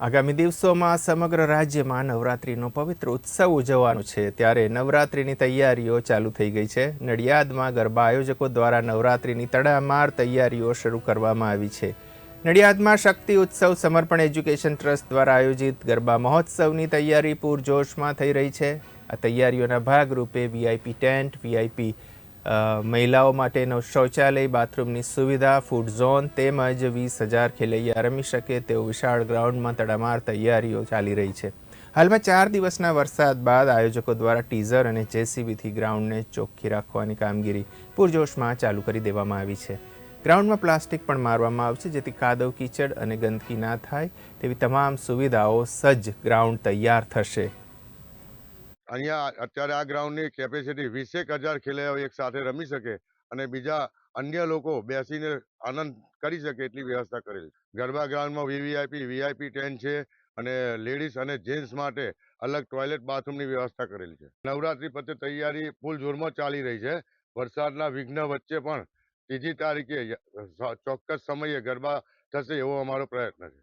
આગામી દિવસોમાં સમગ્ર રાજ્યમાં નવરાત્રિનો પવિત્ર ઉત્સવ ઉજવવાનો છે. ત્યારે નવરાત્રિની તૈયારીઓ ચાલુ થઈ ગઈ છે. નડિયાદમાં ગરબા આયોજકો દ્વારા નવરાત્રિની તડામાર તૈયારીઓ શરૂ કરવામાં આવી છે. નડિયાદમાં શક્તિ ઉત્સવ સમર્પણ એજ્યુકેશન ટ્રસ્ટ દ્વારા આયોજિત ગરબા મહોત્સવની તૈયારી પૂરજોશમાં થઈ રહી છે. આ તૈયારીઓના ભાગરૂપે વીઆઈપી ટેન્ટ, વીઆઈપી મહિલાઓ માટેનો શૌચાલય, બાથરૂમની સુવિધા ફૂડ ઝોન તેમજ વીસ હજાર ખેલૈયા રમી શકે તેવું વિશાળ ગ્રાઉન્ડમાં તડામાર તૈયારીઓ ચાલી રહી છે. હાલમાં ચાર દિવસના વરસાદ બાદ આયોજકો દ્વારા ટીઝર અને જેસીબીથી ગ્રાઉન્ડને ચોખ્ખી રાખવાની કામગીરી પૂરજોશમાં ચાલુ કરી દેવામાં આવી છે. ગ્રાઉન્ડમાં પ્લાસ્ટિક પણ મારવામાં આવશે, જેથી કાદવ કીચડ અને ગંદકી ના થાય તેવી તમામ સુવિધાઓ સજ્જ ગ્રાઉન્ડ તૈયાર થશે. અહીંયા અત્યારે આ ગ્રાઉન્ડની કેપેસિટી વીસેક હજાર ખેલૈયાઓ એક સાથે રમી શકે અને બીજા અન્ય લોકો બેસીને આનંદ કરી શકે એટલી વ્યવસ્થા કરેલ. ગરબા ગ્રાઉન્ડમાં વીવીઆઈપી વીઆઈપી ટેન છે અને લેડીઝ અને જેન્ટ્સ માટે અલગ ટોયલેટ બાથરૂમની વ્યવસ્થા કરેલી છે. નવરાત્રી પ્રત્યે તૈયારી ફૂલ જોરમાં ચાલી રહી છે. વરસાદના વિઘ્ન વચ્ચે પણ ત્રીજી તારીખે ચોક્કસ સમયે ગરબા થશે એવો અમારો પ્રયત્ન છે.